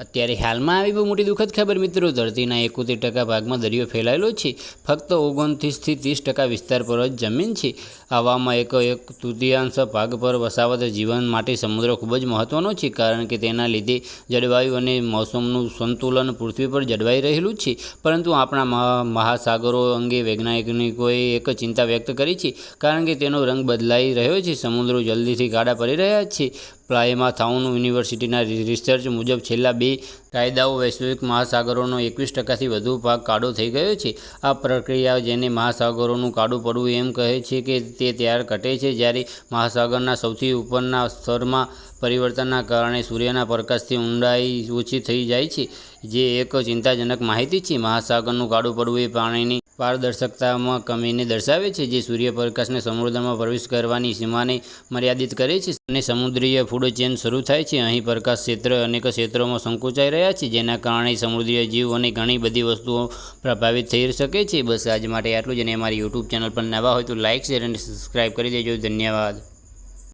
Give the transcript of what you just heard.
અત્યારે હાલમાં આવી બહુ મોટી દુઃખદ ખબર મિત્રો, ધરતીના એકોતેર ટકા ભાગમાં દરિયો ફેલાયેલો છે. ફક્ત ઓગણત્રીસથી ત્રીસ ટકા વિસ્તાર પર જ જમીન છે. આવામાં એક એક તૃતીયાંશ ભાગ પર વસાવત જીવન માટે સમુદ્ર ખૂબ જ મહત્ત્વનો છે, કારણ કે તેના લીધે જળવાયુ અને મોસમનું સંતુલન પૃથ્વી પર જળવાઈ રહેલું છે. પરંતુ આપણા મહા, મહાસાગરો અંગે વૈજ્ઞાનિકોએ એક ચિંતા વ્યક્ત કરી છે, કારણ કે તેનો રંગ બદલાઈ રહ્યો છે. સમુદ્રો જલ્દીથી ગાડા પડી રહ્યા છે. પ્લાયમાં થાઉન યુનિવર્સિટીના રિસર્ચ મુજબ છેલ્લા બે કાયદાઓ વૈશ્વિક મહાસાગરોનો એકવીસ ટકાથી વધુ ભાગ કાળો થઈ ગયો છે. આ પ્રક્રિયા જેને મહાસાગરોનું કાળું પડવું એમ કહે છે કે તે ત્યારે ઘટે છે જ્યારે મહાસાગરના સૌથી ઉપરના સ્તરમાં પરિવર્તનના કારણે સૂર્યના પ્રકાશથી ઊંડાઈ ઓછી થઈ જાય છે, જે એક ચિંતાજનક માહિતી છે. મહાસાગરનું કાળું પડવું એ પાણીની પારદર્શકતામાં કમીને દર્શાવે છે, જે સૂર્યપ્રકાશને સમુદ્રમાં પ્રવેશ કરવાની સીમાને મર્યાદિત કરે છે અને સમુદ્રીય ફૂડ ચેન શરૂ થાય છે. અહીં પ્રકાશ ક્ષેત્ર અનેક ક્ષેત્રોમાં સંકોચાઈ રહ્યા છે, જેના કારણે સમુદ્રીય જીવ અને ઘણી બધી વસ્તુઓ પ્રભાવિત થઈ શકે છે. બસ આજ માટે આટલું જ અને અમારી યુટ્યુબ ચેનલ પર નવા હોય તો લાઇક શેર અને સબસ્ક્રાઈબ કરી દેજો. ધન્યવાદ.